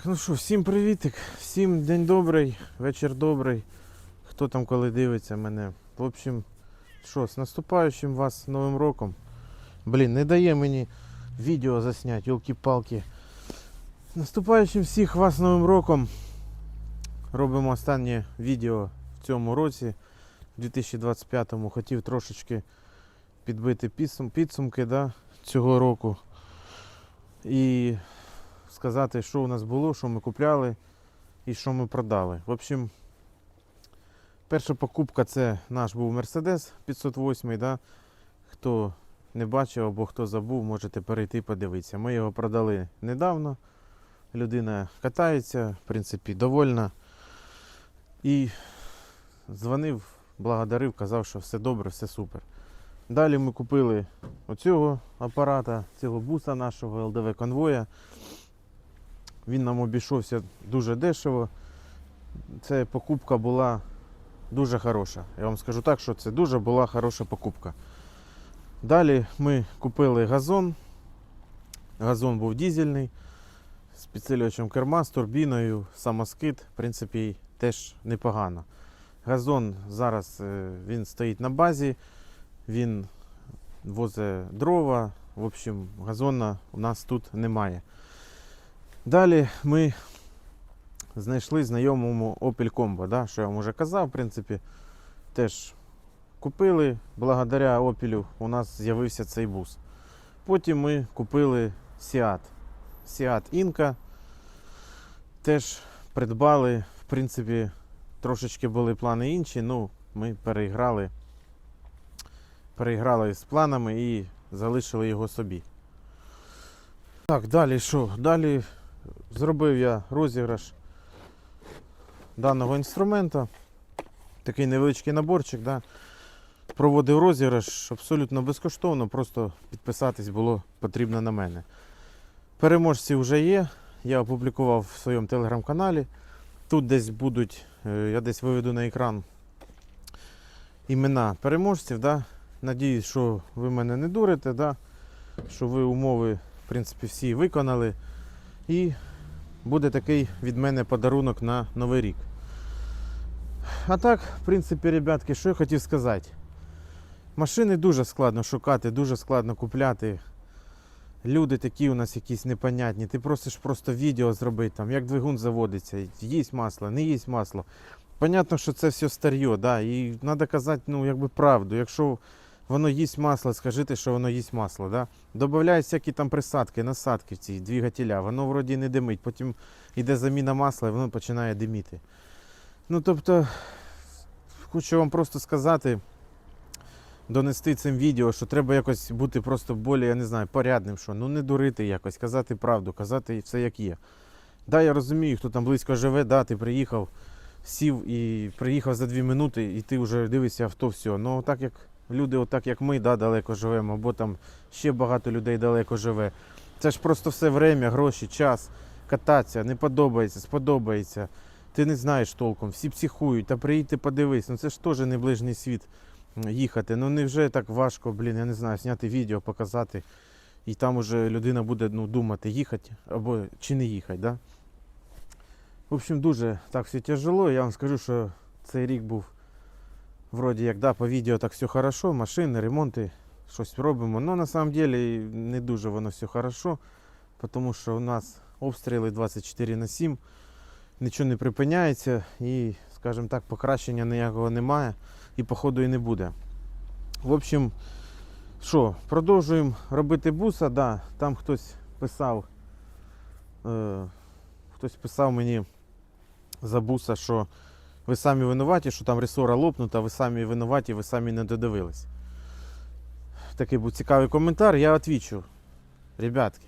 Так, ну що, всім привітик, всім день добрий, вечір добрий. Хто там коли дивиться мене. В общем, що, з наступаючим вас Новим роком. Блін, не дає мені відео засняти, йолки-палки. Наступаючим всіх вас Новим роком. Робимо останнє відео в цьому році, в 2025-му. Хотів трошечки підбити підсумки да, цього року. І сказати, що у нас було, що ми купляли і що ми продали. В общем, перша покупка це наш був Mercedes 508. Да? Хто не бачив або хто забув, можете перейти подивитися. Ми його продали недавно. Людина катається, в принципі, довольна. І дзвонив, благодарив, казав, що все добре, все супер. Далі ми купили оцього апарата, цього буса нашого ЛДВ конвоя. Він нам обійшовся дуже дешево. Це покупка була дуже хороша. Я вам скажу так, що це дуже була хороша покупка. Далі ми купили газон. Газон був дізельний з підсилювачем керма, з турбіною, самоскид, в принципі, теж непогано. Газон зараз е, він стоїть на базі, він возить дрова. В общем, газона у нас тут немає. Далі ми знайшли знайомому Opel Combo, да, що я вам вже казав, в принципі, теж купили. Благодаря Opel у нас з'явився цей бус. Потім ми купили Seat. Seat Inca. Теж придбали, в принципі, трошечки були плани інші, ну, ми переіграли, переіграли з планами і залишили його собі. Так, далі що? Далі зробив я розіграш даного інструмента. Такий невеличкий наборчик. Да? Проводив розіграш абсолютно безкоштовно, просто підписатись було потрібно на мене. Переможці вже є. Я опублікував в своєму телеграм-каналі. Тут десь будуть, е, я десь виведу на екран імена переможців. Да? Надіюсь, що ви мене не дурите, да? що ви умови в принципі, всі виконали. І буде такий від мене подарунок на Новий рік. А так, в принципі, ребятки, що я хотів сказати. Машини дуже складно шукати, дуже складно купляти. Люди такі у нас якісь непонятні. Ти просиш просто відео зробити, там, як двигун заводиться, їсть масло, не їсть масло. Понятно, що це все старье, да, і треба казати ну, якби правду. Якщо воно їсть масло, скажіть, що воно їсть масло. Да? Додають всякі там присадки, насадки в ці двигателя, воно вроді не димить, потім йде заміна масла і воно починає диміти. Ну тобто, хочу вам просто сказати, донести цим відео, що треба якось бути просто більш, я не знаю, порядним, що ну не дурити якось, казати правду, казати все як є. Да, я розумію, хто там близько живе, да, ти приїхав, сів і приїхав за дві минути, і ти вже дивишся авто, все. Ну так як люди, отак як ми, да, далеко живемо, або там ще багато людей далеко живе. Це ж просто все время, гроші, час, кататися, не подобається, сподобається. Ти не знаєш толком, всі психують, та приїдьте подивись, ну це ж теж не ближній світ їхати. Ну невже так важко, блін, я не знаю, зняти відео, показати. І там уже людина буде ну, думати, їхати або чи не їхати. Да? В общем, дуже так все тяжело. Я вам скажу, що цей рік був вроді як да, по відео так все хорошо, машини, ремонти, щось робимо. Но на самом деле не дуже воно все хорошо, тому що у нас обстріли 24 на 7, нічого не припиняється і, скажімо так, покращення ніякого немає і походу і не буде. В общем, що, продовжуємо робити буса, да, там хтось писав, е, хтось писав мені за буса, що ви самі винуваті, що там ресора лопнута, ви самі винуваті, ви самі не додивились. Такий був цікавий коментар. Я відвічу. Ребятки,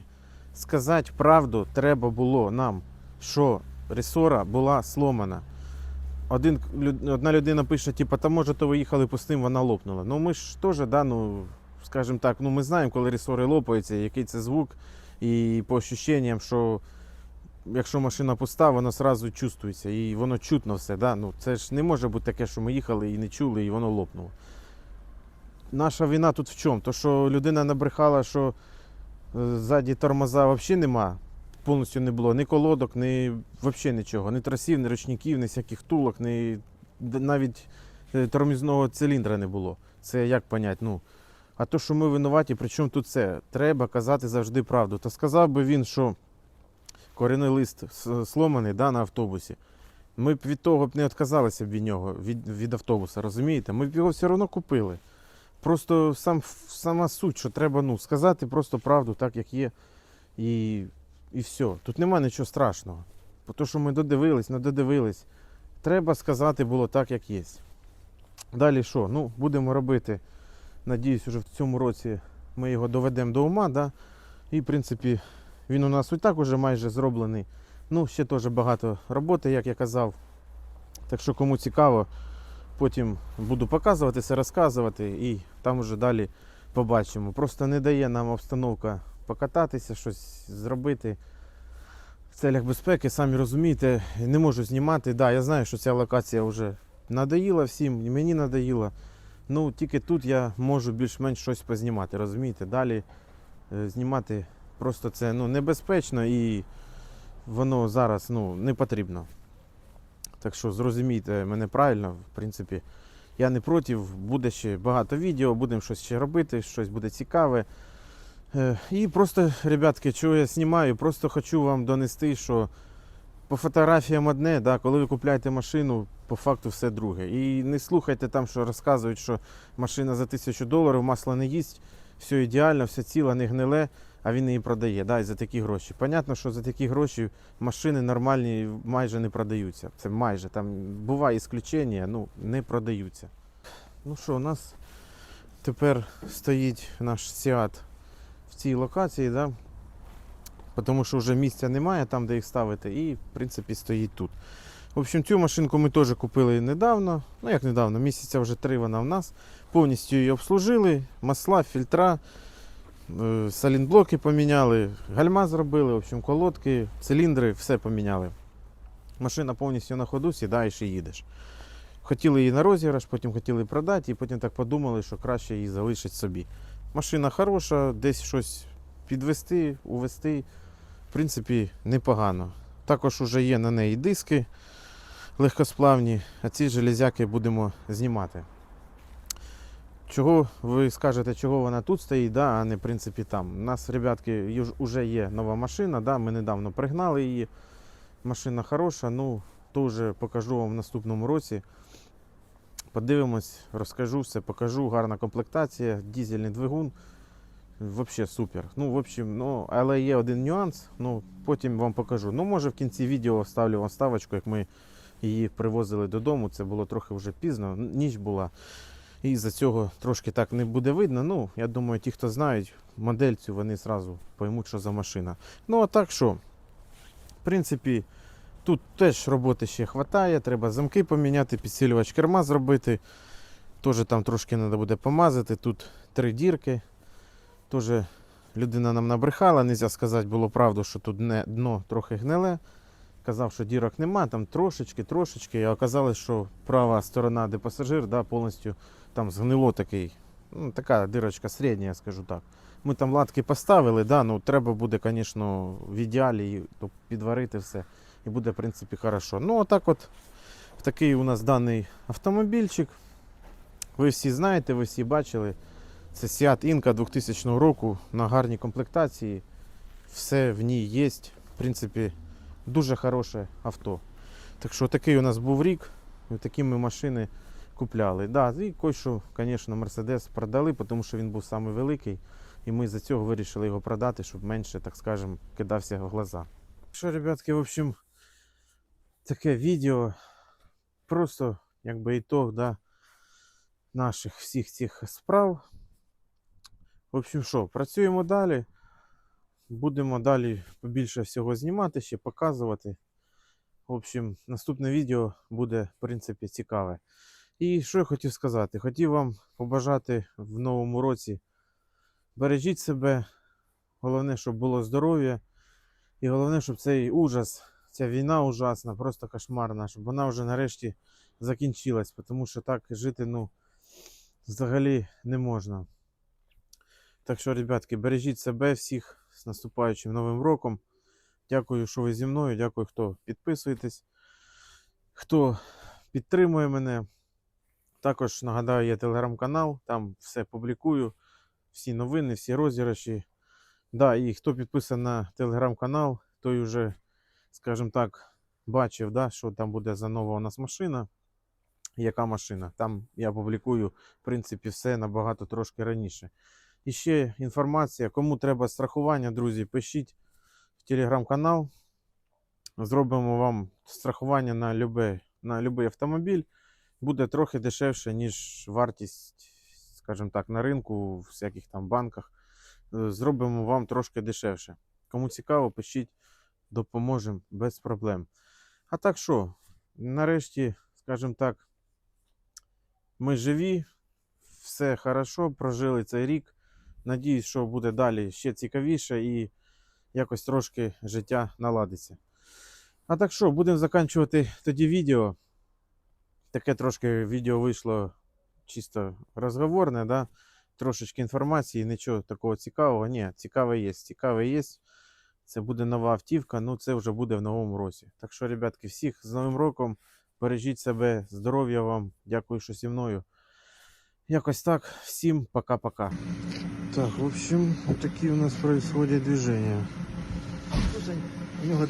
сказати правду треба було нам, що ресора була сломана. Один, одна людина пише, типу, та може то ви їхали пустим, вона лопнула. Ну ми ж теж, да, ну, скажімо так, ну ми знаємо, коли ресори лопаються, який це звук, і по ощущенням, що якщо машина пуста, воно одразу чувствується і воно чутно все. Да? Ну, це ж не може бути таке, що ми їхали і не чули, і воно лопнуло. Наша вина тут в чому? То, що людина набрехала, що е, ззаді тормоза взагалі нема. повністю не було ні колодок, ні взагалі нічого, ні трасів, ні ручників, ні всяких тулок, ні навіть е, тормізного циліндра не було. Це як понять? Ну, а то, що ми винуваті, при чому тут це? Треба казати завжди правду. Та сказав би він, що корінний лист сломаний да, на автобусі. Ми б від того б не відказалися б від нього, від, від автобуса, розумієте? Ми б його все одно купили. Просто сам, сама суть, що треба ну, сказати просто правду, так як є. І, і все. Тут нема нічого страшного. Бо то, що ми додивились, не додивились. Треба сказати було так, як є. Далі що? Ну, будемо робити. Надіюсь, уже в цьому році ми його доведемо до ума. Да? І, в принципі, він у нас і так уже майже зроблений. Ну, ще теж багато роботи, як я казав. Так що, кому цікаво, потім буду показувати все, розказувати і там уже далі побачимо. Просто не дає нам обстановка покататися, щось зробити в целях безпеки. Самі розумієте, не можу знімати. Да, я знаю, що ця локація вже надоїла всім, і мені надоїла. Ну, тільки тут я можу більш-менш щось познімати, розумієте? Далі е, знімати просто це ну, небезпечно і воно зараз ну, не потрібно. Так що зрозумійте мене правильно, в принципі, я не проти, буде ще багато відео, будемо щось ще робити, щось буде цікаве. Е, І просто, ребятки, чого я знімаю, просто хочу вам донести, що по фотографіям одне, да, коли ви купляєте машину, по факту все друге. І не слухайте там, що розказують, що машина за тисячу доларів, масло не їсть, все ідеально, все ціле, не гниле, а він її продає да, і за такі гроші. Понятно, що за такі гроші машини нормальні майже не продаються. Це майже там буває ісключення, ну не продаються. Ну що, у нас тепер стоїть наш Сіат в цій локації, да? тому що вже місця немає там, де їх ставити, і в принципі стоїть тут. В общем, цю машинку ми теж купили недавно. Ну як недавно, місяця вже три вона в нас. Повністю її обслужили, масла, фільтра, салінблоки поміняли, гальма зробили, в общем, колодки, циліндри, все поміняли. Машина повністю на ходу, сідаєш і їдеш. Хотіли її на розіграш, потім хотіли продати, і потім так подумали, що краще її залишити собі. Машина хороша, десь щось підвести, увести. В принципі, непогано. Також вже є на неї диски легкосплавні, а ці железяки будемо знімати. Чого ви скажете, чого вона тут стоїть, да, а не в принципі там. У нас, ребятки, вже є нова машина, да, ми недавно пригнали її. Машина хороша, ну, то вже покажу вам в наступному році. Подивимось, розкажу все, покажу. Гарна комплектація, дізельний двигун. Взагалі супер. Ну, в общем, ну, але є один нюанс, ну, потім вам покажу. Ну, може в кінці відео вставлю вам ставочку, як ми її привозили додому. Це було трохи вже пізно, ніч була. І за цього трошки так не буде видно. Ну, я думаю, ті, хто знають модель цю, вони зразу поймуть, що за машина. Ну, а так що, в принципі, тут теж роботи ще вистачає. Треба замки поміняти, підсилювач керма зробити. Теж там трошки треба буде помазати. Тут три дірки. Теж людина нам набрехала, нельзя сказати було правду, що тут не, дно трохи гниле. Казав, що дірок нема, там трошечки, трошечки. А оказалось, що права сторона, де пасажир, да, повністю там згнило такий. Ну, така дирочка середня, я скажу так. Ми там латки поставили, да, ну треба буде, звісно, в ідеалі підварити все. І буде, в принципі, хорошо. Ну, отак от такий у нас даний автомобільчик. Ви всі знаєте, ви всі бачили. Це Seat Inca 2000 року на гарній комплектації. Все в ній є. В принципі, дуже хороше авто. Так що такий у нас був рік. І такі ми машини купляли. Да, і кое-що, звісно, Mercedes продали, тому що він був самий великий. І ми за цього вирішили його продати, щоб менше, так скажемо, кидався в глаза. Що, ребятки, в общем, таке відео. Просто якби ітог да, наших всіх цих справ. В общем, що, працюємо далі. Будемо далі побільше всього знімати, ще показувати. В общем, наступне відео буде, в принципі, цікаве. І що я хотів сказати? Хотів вам побажати в новому році. Бережіть себе. Головне, щоб було здоров'я. І головне, щоб цей ужас, ця війна ужасна, просто кошмарна, щоб вона вже нарешті закінчилась, тому що так жити, ну, взагалі не можна. Так що, ребятки, бережіть себе всіх з наступаючим новим роком. Дякую, що ви зі мною. Дякую, хто підписуєтесь, хто підтримує мене. Також нагадаю, є телеграм-канал, там все публікую, всі новини, всі розіграші. Да, і хто підписаний на телеграм-канал, той вже, скажімо так, бачив, да, що там буде за нова у нас машина. Яка машина? Там я публікую, в принципі, все набагато трошки раніше. І ще інформація, кому треба страхування, друзі, пишіть в телеграм-канал. Зробимо вам страхування на любий, на любий автомобіль. Буде трохи дешевше, ніж вартість, скажімо так, на ринку, в всяких там банках. Е, Зробимо вам трошки дешевше. Кому цікаво, пишіть, допоможемо без проблем. А так що, нарешті, скажімо так, ми живі, все хорошо, прожили цей рік. Надіюсь, що буде далі ще цікавіше і якось трошки життя наладиться. А так що, будемо закінчувати тоді відео. Таке трошки відео вийшло чисто розговорне, да? трошечки інформації, нічого такого цікавого. Ні, цікаве є, цікаве є. Це буде нова автівка, ну це вже буде в новому році. Так що, ребятки, всіх з Новим роком. Бережіть себе, здоров'я вам. Дякую, що зі мною. Якось так. Всім пока-пока. Так, в общем, вот такие у нас происходят движения. У нього